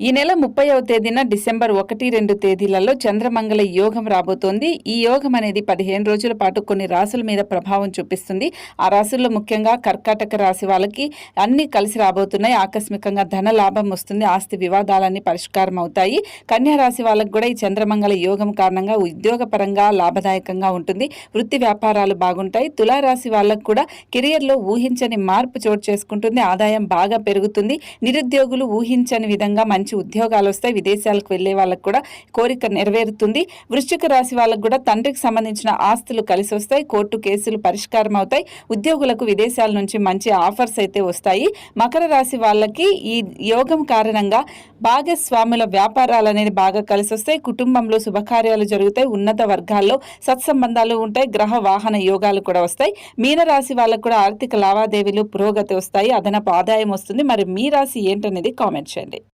ఈ నెల ముప్పైవ తేదీన డిసెంబర్ ఒకటి రెండు తేదీలలో చంద్రమంగళ యోగం రాబోతోంది. ఈ యోగం అనేది పదిహేను రోజుల పాటు కొన్ని రాసుల మీద ప్రభావం చూపిస్తుంది. ఆ రాసుల్లో ముఖ్యంగా కర్కాటక రాశి వాళ్ళకి అన్ని కలిసి రాబోతున్నాయి. ఆకస్మికంగా ధన లాభం వస్తుంది. ఆస్తి వివాదాలన్నీ పరిష్కారం అవుతాయి. కన్యా రాశి వాళ్ళకి కూడా ఈ చంద్రమంగళ యోగం కారణంగా ఉద్యోగపరంగా లాభదాయకంగా ఉంటుంది. వృత్తి వ్యాపారాలు బాగుంటాయి. తులారాశి వాళ్ళకు కూడా కెరియర్లో ఊహించని మార్పు చోటు చేసుకుంటుంది. ఆదాయం బాగా పెరుగుతుంది. నిరుద్యోగులు ఊహించని విధంగా మంచి మంచి ఉద్యోగాలు వస్తాయి విదేశాలకు వెళ్ళే వాళ్ళకు కూడా కోరిక నెరవేరుతుంది. వృశ్చిక రాశి వాళ్ళకు కూడా తండ్రికి సంబంధించిన ఆస్తులు కలిసి వస్తాయి కోర్టు కేసులు పరిష్కారం అవుతాయి. ఉద్యోగులకు విదేశాల నుంచి మంచి ఆఫర్స్ అయితే వస్తాయి. మకర రాశి వాళ్ళకి ఈ యోగం కారణంగా భాగస్వాముల వ్యాపారాలు అనేది బాగా కలిసి వస్తాయి. కుటుంబంలో శుభకార్యాలు జరుగుతాయి ఉన్నత వర్గాల్లో సత్సంబంధాలు ఉంటాయి గ్రహ వాహన యోగాలు కూడా వస్తాయి. మీనరాశి వాళ్ళకు కూడా ఆర్థిక లావాదేవీలు పురోగతి వస్తాయి అదనపు ఆదాయం వస్తుంది. మరి మీ రాశి ఏంటనేది కామెంట్ చేయండి.